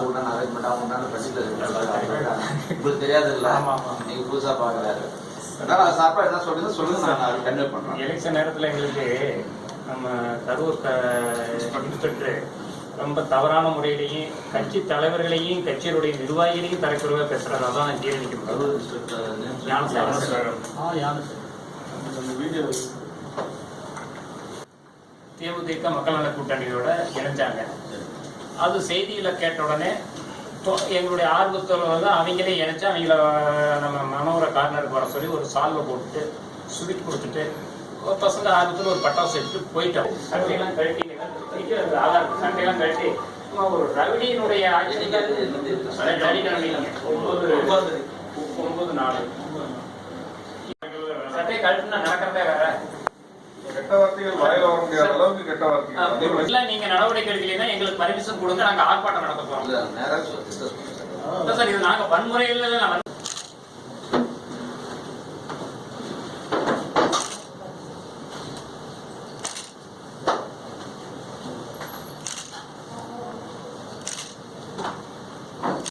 அது உண்டான அரேஞ்ச்மெண்ட் அவங்க உண்டான ப்ரொசீஜர் உங்களுக்கு தெரியாது இல்ல. ஆமா, ஆமா. நீங்க புதுசா பாக்குறாரு அதனால அது சாப்பா என்ன சொல்லுங்க சொல்லுங்க நான் அதை கன்வே பண்றேன். எலெக்ஷன் நேரத்தில் எங்களுக்கு நம்ம கரூர் இன்ஸ்பெக்டர் ரொம்ப தவறான முறையிலையும் கட்சி தலைவர்களையும் கட்சியினுடைய நிர்வாகிகளையும் தரக்குறைவாக பேசுறதால தான் நான் ஜீரணிக்க தேமுதிக மக்கள் நல கூட்டணியோட இணைஞ்சாங்க. அது செய்தியில் கேட்ட உடனே எங்களுடைய ஆர்வத்தில் வந்து அவங்களே இணைச்சு அவங்கள நம்ம மனோர கார்னருக்கு வர சொல்லி ஒரு சால்வை போட்டுட்டு ஸ்வீட் கொடுத்துட்டு ஒரு பசங்க ஆர்வத்தில் ஒரு பட்டாசு எடுத்து போயிட்டோம் சண்டையெல்லாம் கழட்டி ஆதார் சண்டையெல்லாம் கழட்டி ஒரு ரவிடியினுடைய ஒன்பது ஒன்பது நாலு சட்டையை கழட்டினா நடக்கிறதே வேற. நீங்க நடவடிக்கை எடுக்கலைன்னா எங்களுக்கு பர்மிஷன் கொடுங்க நாங்க ஆர்ப்பாட்டம் நடத்த போறோம். சார் இது நாங்க வன்முறையில